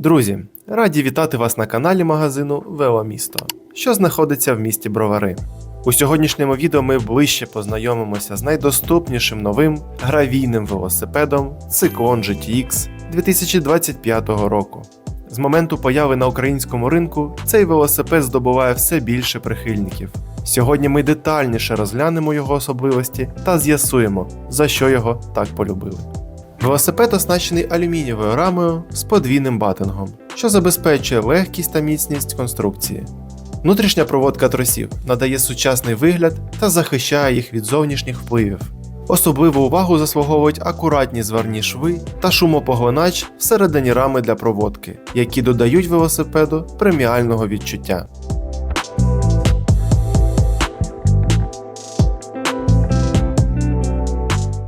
Друзі, раді вітати вас на каналі магазину Веломісто, що знаходиться в місті Бровари. У сьогоднішньому відео ми ближче познайомимося з найдоступнішим новим гравійним велосипедом Cyclone GTX 2025 року. З моменту появи на українському ринку цей велосипед здобуває все більше прихильників. Сьогодні ми детальніше розглянемо його особливості та з'ясуємо, за що його так полюбили. Велосипед оснащений алюмінієвою рамою з подвійним батингом, що забезпечує легкість та міцність конструкції. Внутрішня проводка тросів надає сучасний вигляд та захищає їх від зовнішніх впливів. Особливу увагу заслуговують акуратні зварні шви та шумопоглинач всередині рами для проводки, які додають велосипеду преміального відчуття.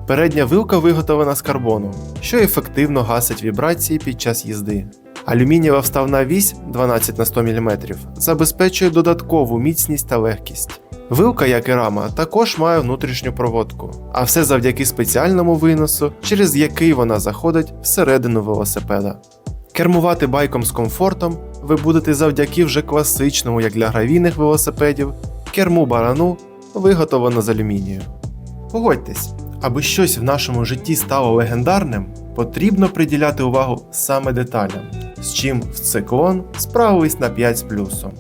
Передня вилка виготовлена з карбону, що ефективно гасить вібрації під час їзди. Алюмінієва вставна вісь 12 на 100 мм забезпечує додаткову міцність та легкість. Вилка, як і рама, також має внутрішню проводку, а все завдяки спеціальному виносу, через який вона заходить всередину велосипеда. Кермувати байком з комфортом ви будете завдяки вже класичному, як для гравійних велосипедів, керму барану, виготовлено з алюмінію. Погодьтесь, аби щось в нашому житті стало легендарним, потрібно приділяти увагу саме деталям, з чим в циклон справились на 5 з плюсом.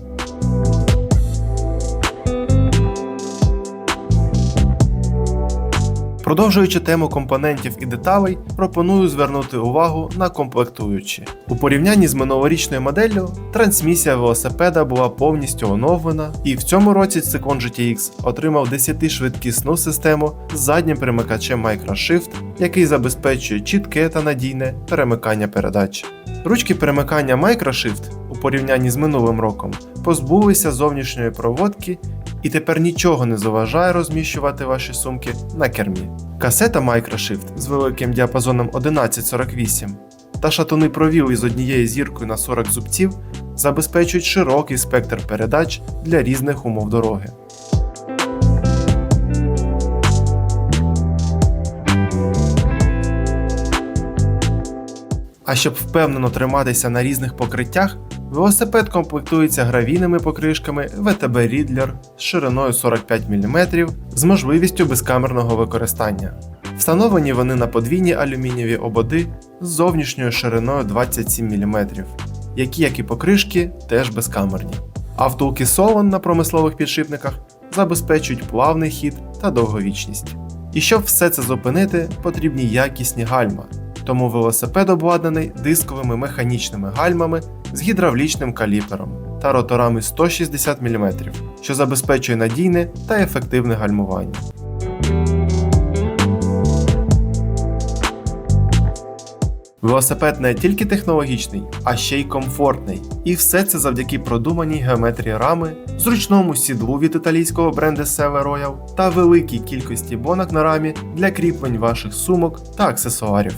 Продовжуючи тему компонентів і деталей, пропоную звернути увагу на комплектуючі. У порівнянні з минулорічною моделлю, трансмісія велосипеда була повністю оновлена, і в цьому році Cyclone GTX отримав 10-швидкісну систему з заднім перемикачем MicroShift, який забезпечує чітке та надійне перемикання передач. Ручки перемикання MicroShift у порівнянні з минулим роком позбулися зовнішньої проводки і тепер нічого не заважає розміщувати ваші сумки на кермі. Касета MicroShift з великим діапазоном 1148 та шатуни провіл із однією зіркою на 40 зубців забезпечують широкий спектр передач для різних умов дороги. А щоб впевнено триматися на різних покриттях, велосипед комплектується гравійними покришками VTB Riddler з шириною 45 мм з можливістю безкамерного використання. Встановлені вони на подвійні алюмінієві ободи з зовнішньою шириною 27 мм, які, як і покришки, теж безкамерні. А втулки Solon на промислових підшипниках забезпечують плавний хід та довговічність. І щоб все це зупинити, потрібні якісні гальма, тому велосипед обладнаний дисковими механічними гальмами з гідравлічним каліпером та роторами 160 мм, що забезпечує надійне та ефективне гальмування. Велосипед не тільки технологічний, а ще й комфортний. І все це завдяки продуманій геометрії рами, зручному сідлу від італійського бренду Seve Royal та великій кількості бонок на рамі для кріплень ваших сумок та аксесуарів.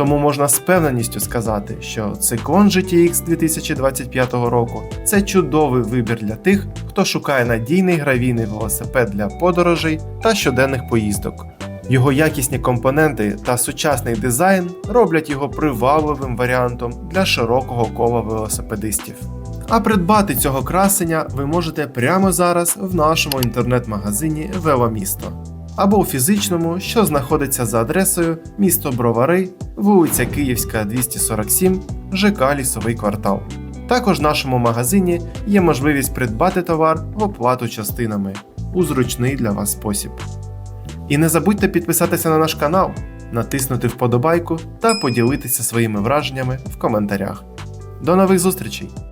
Тому можна з певненістю сказати, що Cyclone GTX 2025 року це чудовий вибір для тих, хто шукає надійний гравійний велосипед для подорожей та щоденних поїздок. Його якісні компоненти та сучасний дизайн роблять його привабливим варіантом для широкого кола велосипедистів. А придбати цього красення ви можете прямо зараз в нашому інтернет-магазині Веломісто або у фізичному, що знаходиться за адресою місто Бровари, вулиця Київська, 247, ЖК Лісовий квартал. Також в нашому магазині є можливість придбати товар в оплату частинами у зручний для вас спосіб. І не забудьте підписатися на наш канал, натиснути вподобайку та поділитися своїми враженнями в коментарях. До нових зустрічей!